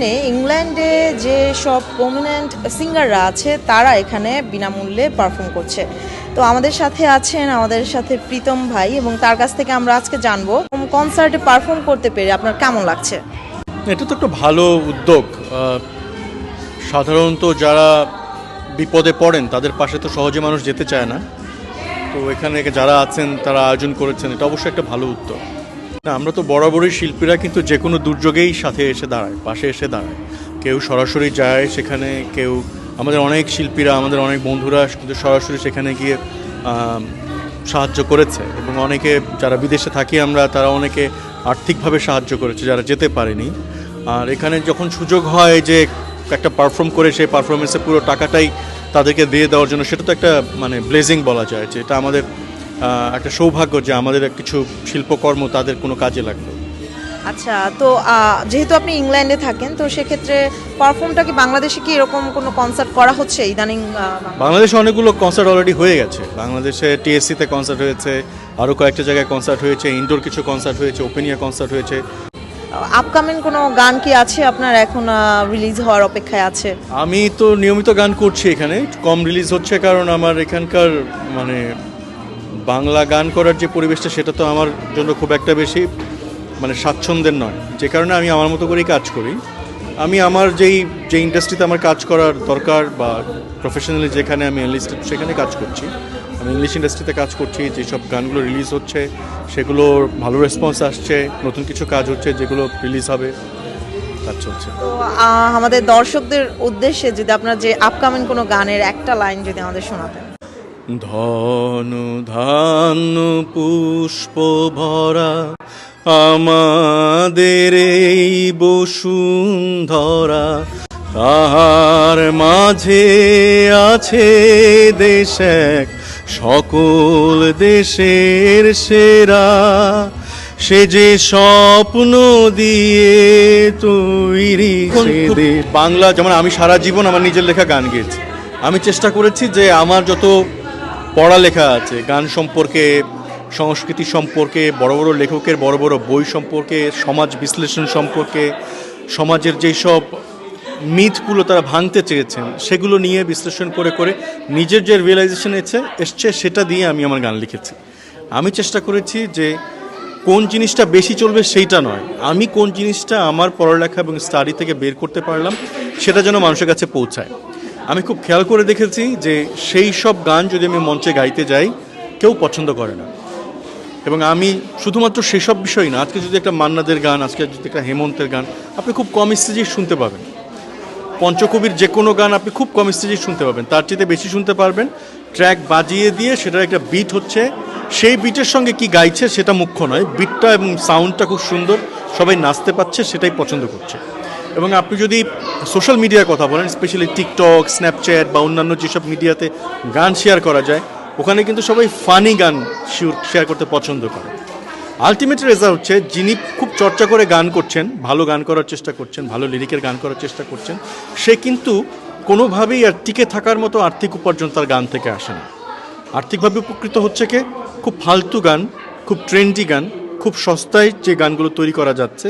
এখানে ইংল্যান্ডে যে সব প্রমিনেন্ট সিঙ্গাররা আছে, তারা এখানে বিনামূল্যে পারফর্ম করছে। তো আমাদের সাথে আছেন আমাদের সাথে প্রীতম ভাই এবং তার কাছ থেকে আমরা আজকে জানব কনসার্টে পারফর্ম করতে পেরে আপনার কেমন লাগছে? এটা তো একটা ভালো উদ্যোগ। সাধারণত যারা বিপদে পড়েন, তাদের পাশে তো সহজে মানুষ যেতে চায় না। তো এখানে যারা আছেন, তারা আয়োজন করেছেন, এটা অবশ্যই একটা ভালো উদ্যোগ। না, আমরা তো বরাবরই শিল্পীরা, কিন্তু যে কোনো দুর্যোগেই সাথে এসে দাঁড়ায়, পাশে এসে দাঁড়ায়। কেউ সরাসরি যায় সেখানে, কেউ, আমাদের অনেক শিল্পীরা, আমাদের অনেক বন্ধুরা কিন্তু সরাসরি সেখানে গিয়ে সাহায্য করেছে। এবং অনেকে যারা বিদেশে থাকি আমরা, তারা অনেকে আর্থিকভাবে সাহায্য করেছে, যারা যেতে পারেনি। আর এখানে যখন সুযোগ হয় যে একটা পারফর্ম করে, সেই পারফরমেন্সে পুরো টাকাটাই তাদেরকে দিয়ে দেওয়ার জন্য, সেটা তো একটা মানে ব্লেজিং বলা যায়, যে এটা আমাদের একটা সৌভাগ্য যে আমাদের কিছু শিল্পকর্ম তাদের কোনো কাজে লাগল। আচ্ছা তো যেহেতু আপনি ইংল্যান্ডে থাকেন তো সেক্ষেত্রে পারফর্মটা কি বাংলাদেশে কি এরকম কোনো কনসার্ট করা হচ্ছে ইদানিং বাংলাদেশে অনেকগুলো কনসার্ট অলরেডি হয়ে গেছে। বাংলাদেশে টিএসসিতে কনসার্ট হয়েছে আরও কয়েকটা জায়গায় কনসার্ট হয়েছে ইনডোর কিছু কনসার্ট হয়েছে ওপেনিয়া কনসার্ট হয়েছে। আপকামিং কোনো গান কি আছে আপনার এখন রিলিজ হওয়ার অপেক্ষায় আছে? আমি তো নিয়মিত গান করছি এখানে কম রিলিজ হচ্ছে কারণ আমার এখানকার মানে বাংলা গান করার যে পরিবেশটা, সেটা তো আমার জন্য খুব একটা বেশি মানে স্বাচ্ছন্দ্যের নয়। যে কারণে আমি আমার মতো করেই কাজ করি। আমি আমার যেই যে ইন্ডাস্ট্রিতে আমার কাজ করার দরকার বা প্রফেশনালি যেখানে আমি এনলিস্টেড সেখানে কাজ করছি। আমি ইংলিশ ইন্ডাস্ট্রিতে কাজ করছি, যেসব গানগুলো রিলিজ হচ্ছে সেগুলোর ভালো রেসপন্স আসছে, নতুন কিছু কাজ হচ্ছে যেগুলো রিলিজ হবে কাজ চলছে। আমাদের দর্শকদের উদ্দেশ্যে যদি আপনার যে আপকামিং কোনো গানের একটা লাইন যদি আমাদের শোনাতেন। ধন ধান্য পুষ্প ভরা আমাদের এই বসুন্ধরা। তাহার মাঝে আছে দেশ এক সকল দেশের সেরা। সে যে স্বপ্ন দিয়ে তৈরি বাংলা যেমন আমি সারা জীবন আমার নিজের লেখা গান গেয়েছি। আমি চেষ্টা করেছি যে আমার যত পড়ালেখা আছে, গান সম্পর্কে, সংস্কৃতি সম্পর্কে, বড় বড় লেখকের বড় বড় বই সম্পর্কে, সমাজ বিশ্লেষণ সম্পর্কে, সমাজের যেই সব মিথগুলো তারা ভাঙতে চেয়েছেন, সেগুলো নিয়ে বিশ্লেষণ করে করে নিজের যে রিয়েলাইজেশন এসছে এসছে, সেটা দিয়ে আমি আমার গান লিখেছি। আমি চেষ্টা করেছি যে কোন জিনিসটা বেশি চলবে সেইটা নয়। আমি কোন জিনিসটা আমার পড়ালেখা এবং স্টাডি থেকে বের করতে পারলাম, সেটা যেন মানুষের কাছে পৌঁছায়। আমি খুব খেয়াল করে দেখেছি যে সেই সব গান যদি আমি মঞ্চে গাইতে যাই, কেউ পছন্দ করে না। এবং আমি শুধুমাত্র সেসব বিষয় না, আজকে যদি একটা মান্নাদের গান, আজকে যদি একটা হেমন্তের গান, আপনি খুব কম স্টেজেই শুনতে পাবেন। পঞ্চকবির যে কোনো গান আপনি খুব কম স্টেজেই শুনতে পাবেন। তার চেয়ে বেশি শুনতে পারবেন। ট্র্যাক বাজিয়ে দিয়ে সেটার একটা বিট হচ্ছে। সেই বিটের সঙ্গে কি গাইছে সেটা মুখ্য নয়। বিটটা এবং সাউন্ডটা খুব সুন্দর। সবাই নাচতে পারছে, সেটাই পছন্দ করছে। এবং আপনি যদি সোশ্যাল মিডিয়ার কথা বলেন স্পেশালি টিকটক স্ন্যাপচ্যাট বা অন্যান্য যেসব মিডিয়াতে গান শেয়ার করা যায়, ওখানে কিন্তু সবাই ফানি গান শেয়ার করতে পছন্দ করে। আলটিমেট রেজাল্ট হচ্ছে, যিনি খুব চর্চা করে গান করছেন, ভালো গান করার চেষ্টা করছেন, ভালো লিরিকের গান করার চেষ্টা করছেন, সে কিন্তু কোনোভাবেই আর টিকে থাকার মতো আর্থিক উপার্জন তার গান থেকে আসে না। আর্থিকভাবে উপকৃত হচ্ছে কে? খুব ফালতু গান, খুব ট্রেন্ডি গান, খুব সস্তায় যে গানগুলো তৈরি করা যাচ্ছে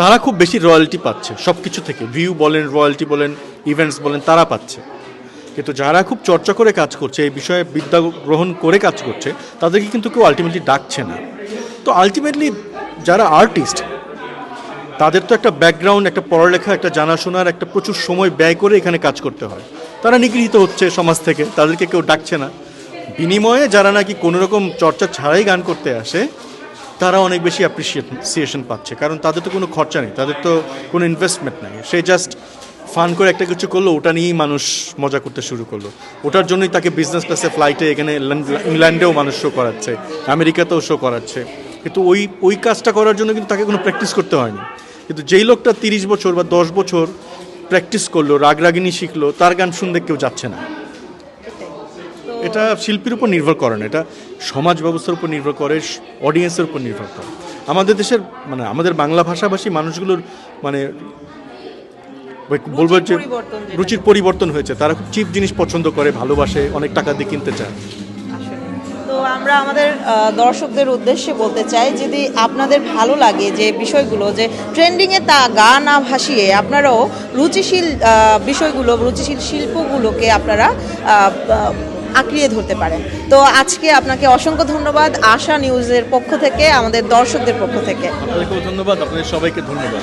তারা খুব বেশি রয়্যালটি পাচ্ছে সব কিছু থেকে। ভিউ বলেন, রয়্যালটি বলেন, ইভেন্টস বলেন, তারা পাচ্ছে। কিন্তু যারা খুব চর্চা করে কাজ করছে, এই বিষয়ে বিদ্যা গ্রহণ করে কাজ করছে, তাদেরকে কিন্তু কেউ আলটিমেটলি ডাকছে না। তো আলটিমেটলি যারা আর্টিস্ট তাদের তো একটা ব্যাকগ্রাউন্ড একটা পড়ালেখা, একটা জানাশোনার একটা প্রচুর সময় ব্যয় করে এখানে কাজ করতে হয়। তারা নিগৃহীত হচ্ছে সমাজ থেকে, তাদেরকে কেউ ডাকছে না। বিনিময়ে যারা নাকি কোনো রকম চর্চা ছাড়াই গান করতে আসে তারা অনেক বেশি অ্যাপ্রিসিয়েশন পাচ্ছে। কারণ তাদের তো কোনো খরচা নেই, তাদের তো কোনো ইনভেস্টমেন্ট নেই। সে জাস্ট ফান করে একটা কিছু করল, ওটা নিয়েই মানুষ মজা করতে শুরু করল। ওটার জন্যই তাকে বিজনেস ক্লাসে ফ্লাইটে এখানে ইংল্যান্ডেও মানুষ শো করাচ্ছে, আমেরিকাতেও শো করাচ্ছে। কিন্তু ওই ওই কাজটা করার জন্য কিন্তু তাকে কোনো প্র্যাকটিস করতে হয়নি। কিন্তু যেই লোকটা তিরিশ বছর বা দশ বছর প্র্যাকটিস করল, রাগরাগিনী শিখলো, তার গান শুনতে কেউ যাচ্ছে না। এটা শিল্পীর উপর নির্ভর করে না এটা সমাজ ব্যবস্থার উপর নির্ভর করে অডিয়েন্সের উপর নির্ভর করে। আমাদের দেশের মানে আমাদের বাংলা ভাষাভাষী মানুষগুলোর মানে বলব যে রুচির পরিবর্তন হয়েছে। তারা খুব চিপ জিনিস পছন্দ করে ভালোবাসে অনেক টাকা দিয়ে কিনতে চায়। তো আমরা আমাদের দর্শকদের উদ্দেশ্যে বলতে চাই যদি আপনাদের ভালো লাগে যে বিষয়গুলো যে ট্রেন্ডিংয়ে তা গা না ভাসিয়ে আপনারাও রুচিশীল বিষয়গুলো রুচিশীল শিল্পগুলোকে আপনারা আঁকড়িয়ে ধরতে পারেন। তো আজকে আপনাকে অসংখ্য ধন্যবাদ আশা নিউজের পক্ষ থেকে আমাদের দর্শকদের পক্ষ থেকে। আপনাদেরকেও ধন্যবাদ আপনাদের সবাইকে ধন্যবাদ।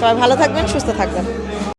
সবাই ভালো থাকবেন সুস্থ থাকবেন।